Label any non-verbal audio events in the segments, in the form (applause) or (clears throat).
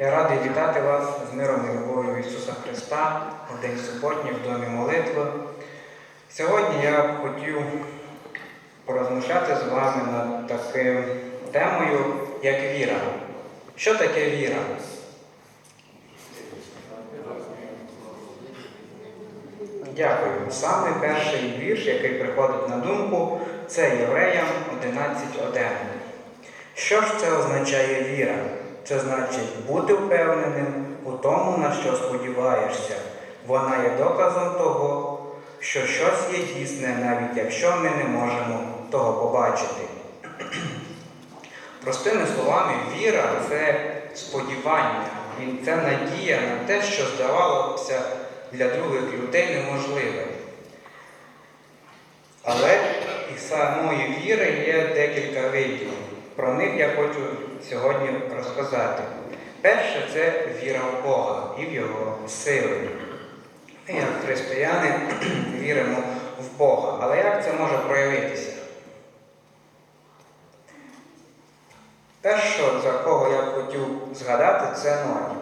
Я радий вітати вас з миром і любов'ю Ісуса Христа в День суботній в домі молитви. Сьогодні я хотів порозмишляти з вами над такою темою, як віра. Що таке віра? Дякую. Саме перший вірш, який приходить на думку, це Євреям 11.1. Що ж це означає віра? Це значить бути впевненим у тому, на що сподіваєшся. Вона є доказом того, що щось є дійсне, навіть якщо ми не можемо того побачити. Простими словами, віра це сподівання, і це надія на те, що здавалося для других людей неможливе. Але і самої віри є декілька видів. Про них я хочу сьогодні розказати. Перше це віра в Бога і в Його сили. Ми, як християни, (clears throat) віримо в Бога. Але як це може проявитися? Перше, за кого я хотів згадати, це Ной.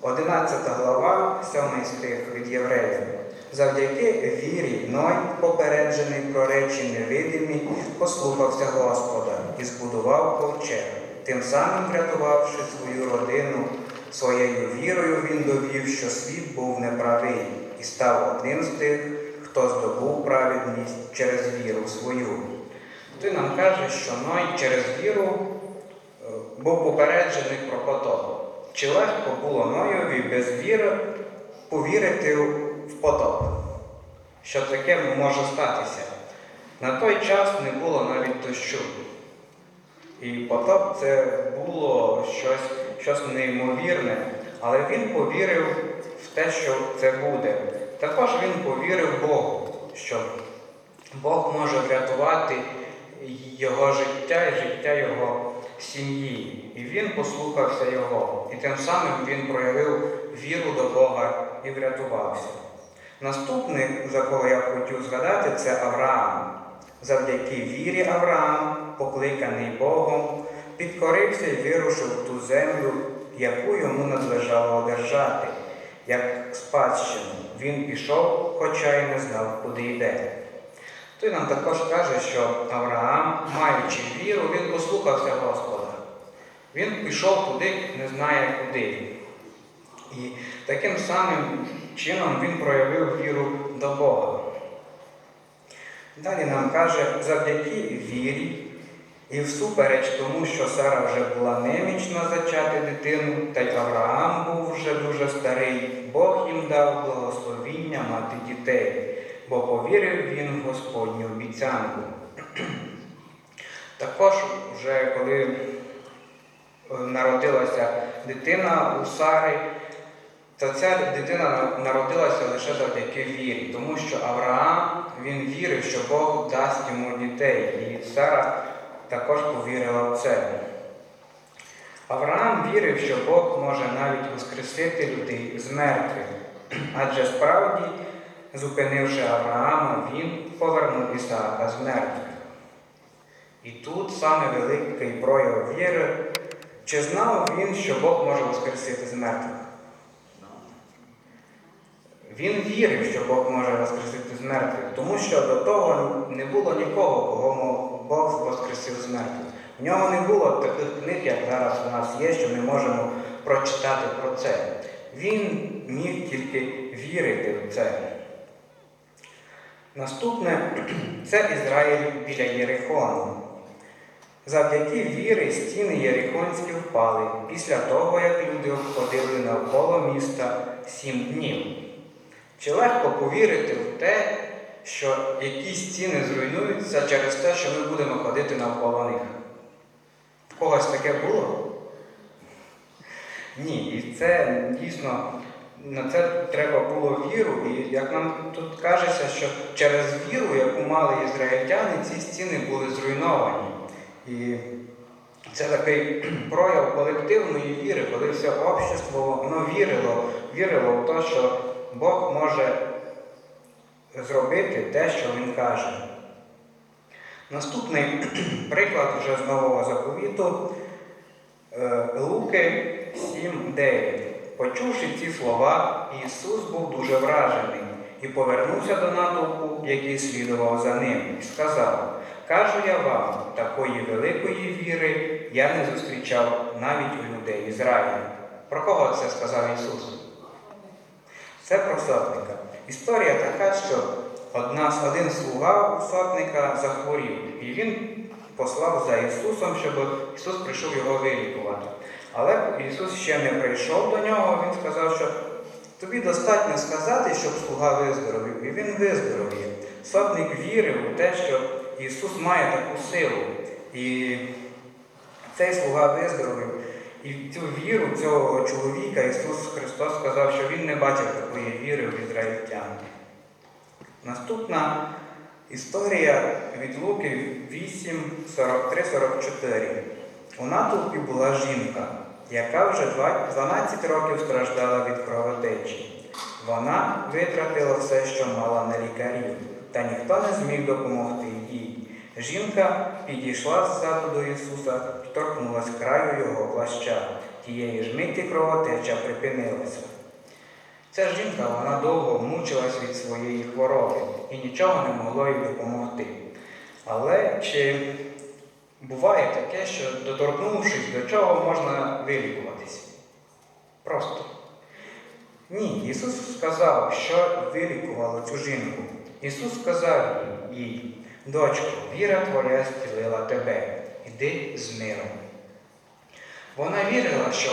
11 глава, 7 стих від Євреїв. Завдяки вірі Ной, попереджений про речі невидимі, послухався Господа і збудував ковчег, тим самим врятувавши свою родину. Своєю вірою він довів, що світ був неправий, і став одним з тих, хто здобув праведність через віру свою. Ти нам каже, що Ной через віру е, був попереджений про потоп. Чи легко було Ноєві без віри повірити в потоп? Що таке може статися? На той час не було навіть дощу. І потоп це було щось, щось неймовірне, але він повірив в те, що це буде. Також він повірив Богу, що Бог може врятувати його життя і життя його сім'ї. І він послухався його. І тим самим він проявив віру до Бога і врятувався. Наступний, за кого я хотів згадати, це Авраам. Завдяки вірі Авраам, покликаний Богом, підкорився і вирушив в ту землю, яку йому надлежало одержати, як спадщину. Він пішов, хоча й не знав, куди йде. Той нам також каже, що Авраам, маючи віру, він послухався Господа. Він пішов туди, не знає куди. І таким самим чином він проявив віру до Бога. Далі нам каже, завдяки вірі і всупереч тому, що Сара вже була немічна зачати дитину, та й Авраам був вже дуже старий, Бог їм дав благословіння мати дітей, бо повірив він в Господню обіцянку. Також, вже коли е, народилася дитина у Сари, то ця дитина народилася лише завдяки вірі, тому що Авраам він вірив, що Бог дасть йому дітей, і Сара також повірила в це. Авраам вірив, що Бог може навіть воскресити людей з мертвих, адже справді, зупинивши Авраама, він повернув Ісаака з мертвих. І тут саме великий прояв віри, чи знав він, що Бог може воскресити з мертвих? Він вірив, що Бог може воскресити з мертвих, тому що до того не було нікого, кого Бог воскресив з мертвих. В нього не було таких книг, як зараз у нас є, що ми можемо прочитати про це. Він міг тільки вірити в це. Наступне (clears throat) це Ізраїль біля Єрихону. Завдяки віри стіни Єрихонські впали після того, як люди обходили навколо міста сім днів. Чи легко повірити в те, що якісь стіни зруйнуються через те, що ми будемо ходити навколо них? В когось таке було? Ні, і це дійсно на це треба було віру. І як нам тут кажеться, що через віру, яку мали ізраїльтяни, ці стіни були зруйновані. І це такий (clears throat) прояв колективної віри, коли все общество воно вірило, вірило в те, що Бог може зробити те, що Він каже. Наступний (clears throat) приклад вже з нового заповіту Е, Луки, 7.9. Почувши ці слова, Ісус був дуже вражений і повернувся до натовпу, який слідував за ним, і сказав: Кажу я вам, такої великої віри я не зустрічав навіть у людей Ізраїля. Про кого це сказав Ісус? Це про сотника. Історія така, що одна, один слуга у сотника захворів, і він послав за Ісусом, щоб Ісус прийшов його вилікувати. Але Ісус ще не прийшов до нього, Він сказав, що тобі достатньо сказати, щоб слуга виздоровів, і він виздоровіє. Сотник вірив у те, що Ісус має таку силу. І цей слуга виздоровів. І цю віру цього чоловіка Ісус Христос сказав, що Він не бачив такої віри в ізраїльтян. Наступна історія від Луки 8, 43-44. У натовпі була жінка, яка вже 12 років страждала від кровотечі. Вона витратила все, що мала на лікарів, та ніхто не зміг допомогти їй. Жінка підійшла ззаду до Ісуса торкнулась краю його плаща. Тієї ж миті кровотеча припинилася. Ця жінка вона довго мучилась від своєї хвороби і нічого не могло їй допомогти. Але чи буває таке, що доторкнувшись до чого можна вилікуватись? Просто. Ні, Ісус сказав, що вилікувало цю жінку. Ісус сказав їй, дочко, віра твоя зцілила тебе, іди з миром. Вона вірила, що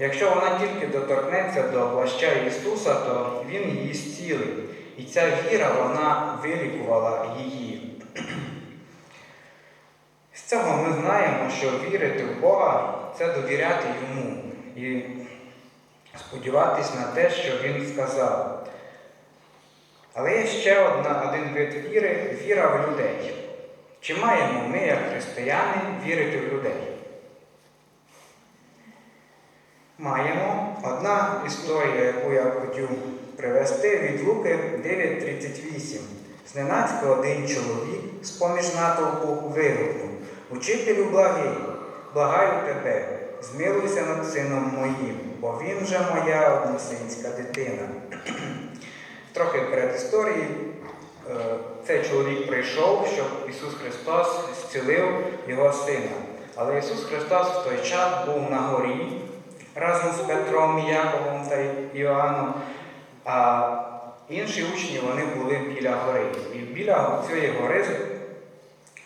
якщо вона тільки доторкнеться до плаща Ісуса, то Він її зцілить. І ця віра вона вилікувала її. З цього ми знаємо, що вірити в Бога це довіряти Йому і сподіватись на те, що Він сказав. Але є ще одна, один вид віри віра в людей. Чи маємо ми, як християни, вірити в людей? Маємо. Одна історія, яку я хотів привести від Луки 9.38. Зненацька один чоловік з-поміж натовпу вигукнув Учителю благий, благаю тебе, змилуйся над сином моїм, бо він вже моя односинська дитина. (clears throat) Трохи перед історією цей чоловік прийшов, щоб Ісус Христос зцілив його сина. Але Ісус Христос в той час був на горі разом з Петром, Яковом та Іоанном, а інші учні вони були біля гори. І біля цієї гори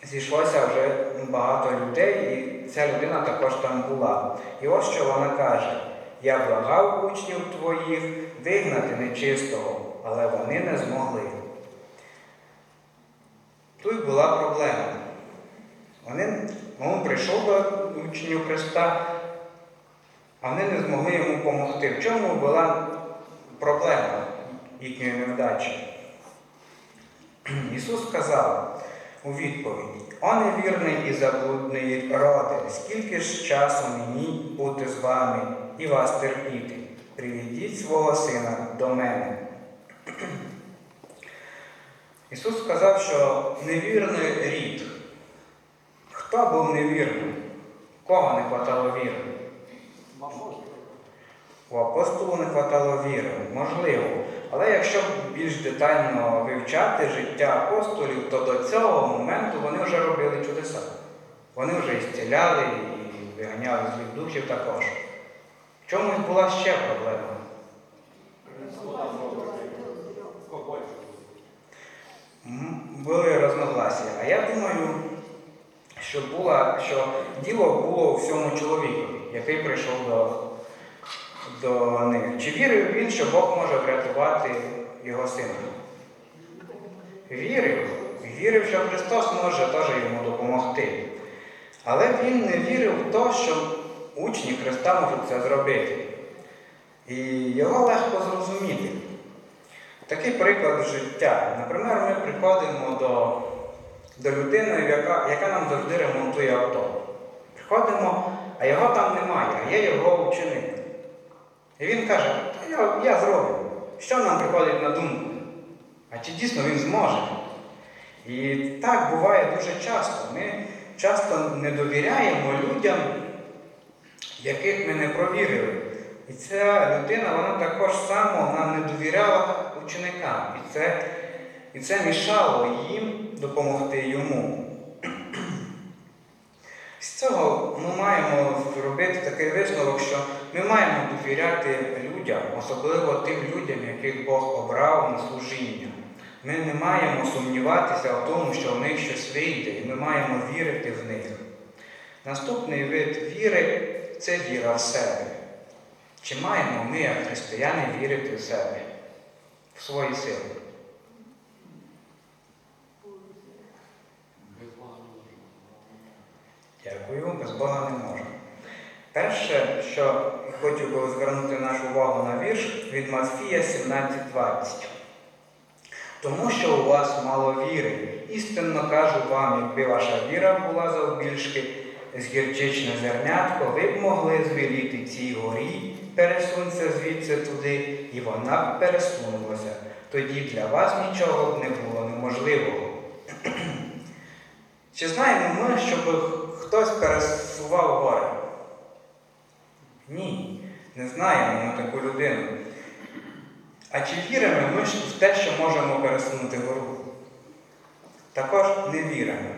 зійшлося вже багато людей, і ця людина також там була. І ось що вона каже: Я благав учнів твоїх вигнати нечистого, але вони не змогли. Тут була проблема. Вони, він прийшов до учнів Христа, а вони не змогли йому допомогти. В чому була проблема їхньої невдачі? Ісус сказав у відповідь: О невірний і заблудний роде, скільки ж часу мені бути з вами і вас терпіти? Приведіть свого сина до мене. Ісус сказав, що невірний рід. Хто був невірним? Кого не хватало віри? У апостолу не хватало віри, можливо. Але якщо більш детально вивчати життя апостолів, то до цього моменту вони вже робили чудеса. Вони вже і зціляли і виганяли злих духів також. В чомусь була ще проблема. Були розногласія. А я думаю, що, була, що діло було в цьому чоловіку, який прийшов до, до них. Чи вірив він, що Бог може врятувати його сина? Вірив. Вірив, що Христос може теж йому допомогти. Але він не вірив в те, що учні Христа можуть це зробити. І його легко зрозуміти. Такий приклад життя. Наприклад, ми приходимо до, до людини, яка, яка нам завжди ремонтує авто. Приходимо, а його там немає, а є його ученик. І він каже, «Та я, я зроблю. Що нам приходить на думку? А чи дійсно він зможе? І так буває дуже часто. Ми часто не довіряємо людям, яких ми не провірили. І ця людина, вона також само вона не довіряла ученикам. І це, і це мішало їм допомогти йому. З цього ми маємо зробити такий висновок, що ми маємо довіряти людям, особливо тим людям, яких Бог обрав на служіння. Ми не маємо сумніватися в тому, що в них щось вийде, і ми маємо вірити в них. Наступний вид віри це віра в себе. Чи маємо ми, як християни, вірити в себе, в свої сили? Дякую, без Бога не можна. Перше, що хочу би звернути нашу увагу на вірш від Матфія 17.20. Тому що у вас мало віри. Істинно кажу вам, якби ваша віра була завбільшки з гірчичне зернятко, ви б могли звеліти цій горі, пересунься звідси туди, і вона б пересунулася. Тоді для вас нічого б не було неможливого. Чи знаємо ми, щоб хтось пересував гори? Ні, не знаємо ми таку людину. А чи віримо ми в те, що можемо пересунути гору? Також не віримо.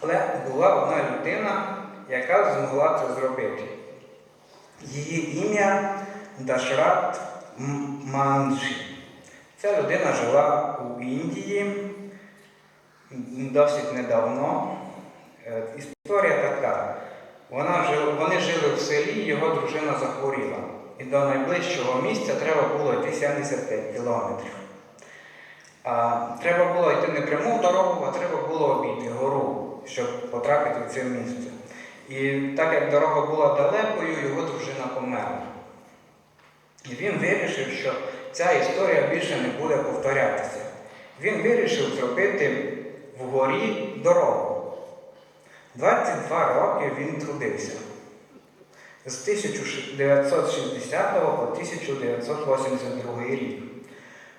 Але була одна людина, яка змогла це зробити. Її ім'я Дашрат Манджі. Ця людина жила у Індії досить недавно. Е, Історія така. Вона жила, вони жили в селі, його дружина захворіла. І до найближчого місця треба було йти 75 кілометрів. А, треба було йти не пряму дорогу, а треба було обійти гору, щоб потрапити в це місце. І так як дорога була далекою, його дружина померла. І він вирішив, що ця історія більше не буде повторятися. Він вирішив зробити вгорі дорогу. 22 роки він трудився. З 1960 по 1982 рік.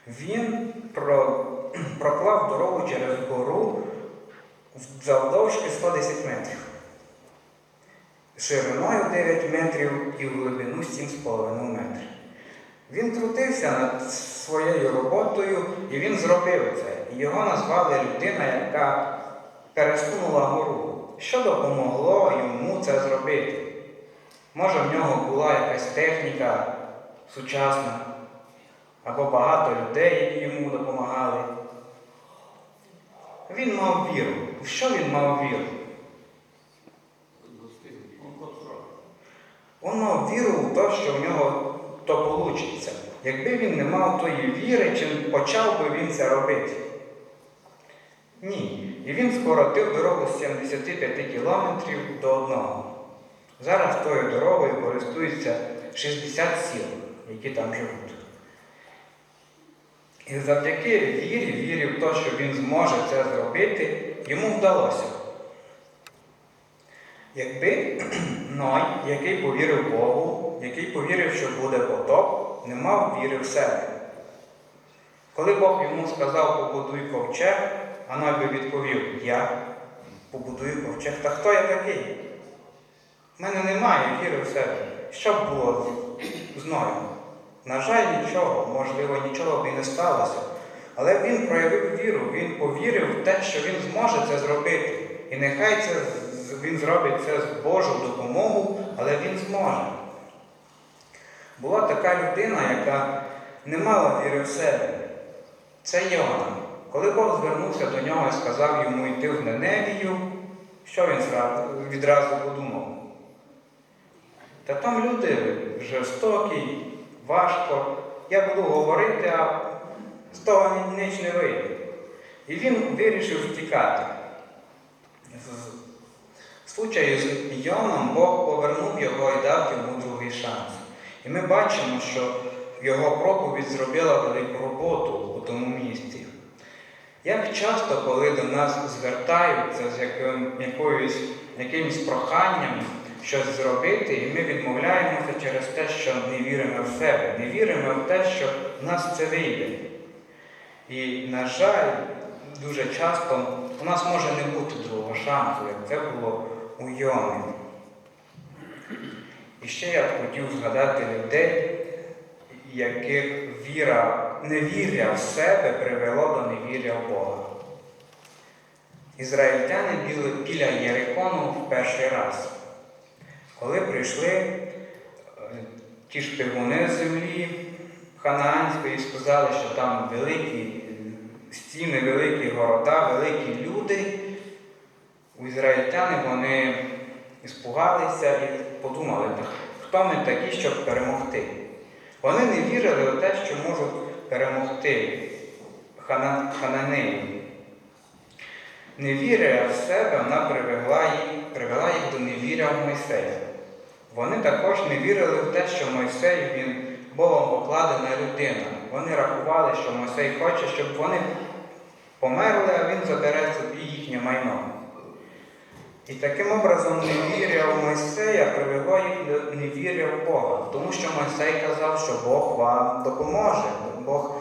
Він про, проклав дорогу через гору завдовжки 110 метрів, шириною 9 метрів і в глибину 7,5 метрів. Він трудився над своєю роботою і він зробив це. Його назвали людина, яка пересунула гору. Що допомогло йому це зробити? Може, в нього була якась техніка сучасна, або багато людей, які йому допомагали. Він мав віру. В що він мав віру? Він мав віру в те, що в нього то вийде. Якби він не мав тої віри, чи почав би він це робити? Ні. І він скоротив дорогу з 75 кілометрів до одного. Зараз тою дорогою користуються 60 сіл, які там живуть. І завдяки вірі, вірі в те, що він зможе це зробити, йому вдалося. Якби (clears throat) Ной, який повірив Богу, який повірив, що буде потоп, не мав віри в себе. Коли Бог йому сказав, побудуй ковчег, а Ной би відповів, я побудую ковчег. Та хто я такий? У мене немає віри в себе. Що б було з Ноєм? На жаль, нічого, можливо, нічого б і не сталося. Але він проявив віру, він повірив в те, що він зможе це зробити. І нехай це, він зробить це з Божу допомогу, але він зможе. Була така людина, яка не мала віри в себе. Це Йона. Коли Бог звернувся до нього і сказав йому йти в Неневію, що він відразу подумав? Та там люди жорстокі, важко. Я буду говорити, а з того ніч не вийде. І він вирішив втікати. В случаї з Йоном Бог повернув його і дав йому другий шанс. І ми бачимо, що його проповідь зробила велику роботу у тому місці. Як часто, коли до нас звертаються з яким, якоюсь, якимось проханням щось зробити, і ми відмовляємося через те, що не віримо в себе, не віримо в те, що в нас це вийде. І, на жаль, дуже часто у нас може не бути другого шансу, як це було у Йони. І ще я б хотів згадати людей, яких віра, невір'я в себе привело до невір'я в Бога. Ізраїльтяни біли біля Єрихону в перший раз. Коли прийшли е, ті шпигуни з землі ханаанської і сказали, що там великі е, стіни, великі города, великі люди, у ізраїльтяни вони іспугалися і подумали, «Так хто ми такі, щоб перемогти. Вони не вірили в те, що можуть перемогти хана, хананеїв. Невіря в себе вона привела їх, привела їх до невіря в Мойсея. Вони також не вірили в те, що Мойсей він Богом покладена людина. Вони рахували, що Мойсей хоче, щоб вони померли, а він забере собі їхнє майно. І таким образом невіря в Мойсея привело їх до невіря в Бога, тому що Мойсей казав, що Бог вам допоможе, Бог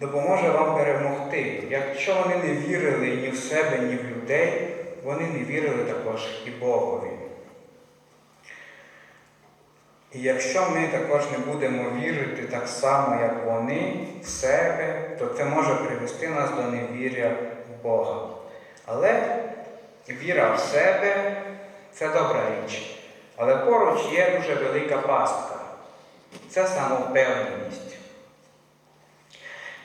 допоможе вам перемогти. Якщо вони не вірили ні в себе, ні в людей, вони не вірили також і Богові. І якщо ми також не будемо вірити так само, як вони в себе, то це може привести нас до невір'я в Бога. Але віра в себе це добра річ. Але поруч є дуже велика пастка. Це самовпевненість.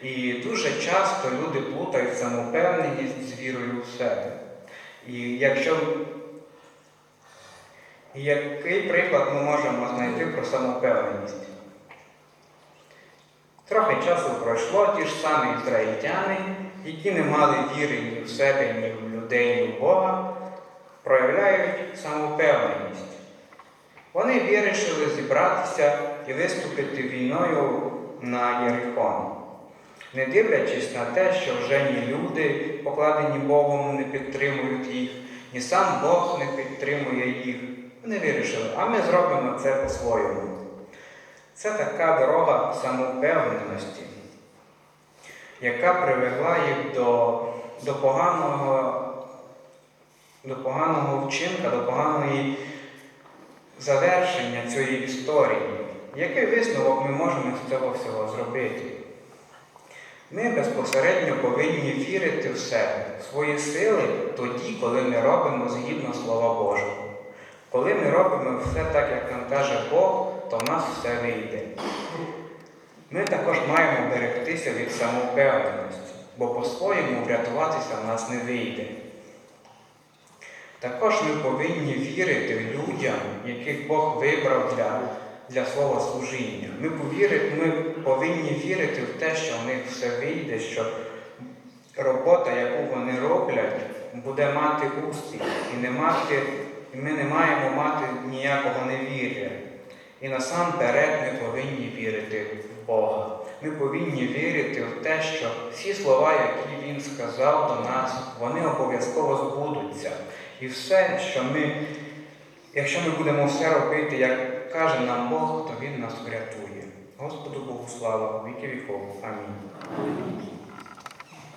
І дуже часто люди плутають самовпевненість з вірою в себе. І якщо який приклад ми можемо знайти про самовпевненість? Трохи часу пройшло ті ж самі ізраїльтяни, які не мали віри ні в себе, ні в людей, ні в Бога, проявляють самовпевненість. Вони вирішили зібратися і виступити війною на Єрихон. Не дивлячись на те, що вже ні люди, покладені Богом, не підтримують їх, ні сам Бог не підтримує їх. Вони вирішили, а ми зробимо це по-своєму. Це така дорога самовпевненості, яка привела їх до, до, поганого, до поганого вчинка, до поганої завершення цієї історії. Який висновок ми можемо з цього всього зробити? Ми безпосередньо повинні вірити в себе, в свої сили тоді, коли ми робимо згідно Слова Божого. Коли ми робимо все так, як нам каже Бог, то в нас все вийде. Ми також маємо берегтися від самовпевненості, бо по-своєму врятуватися в нас не вийде. Також ми повинні вірити людям, яких Бог вибрав для, для свого служіння. Ми, повіри, ми повинні вірити в те, що в них все вийде, що робота, яку вони роблять, буде мати успіх і не мати і ми не маємо мати ніякого невір'я. І насамперед ми повинні вірити в Бога. Ми повинні вірити в те, що всі слова, які Він сказав до нас, вони обов'язково збудуться. І все, що ми, якщо ми будемо все робити, як каже нам Бог, то Він нас врятує. Господу Богу слава, віки віков. Амінь.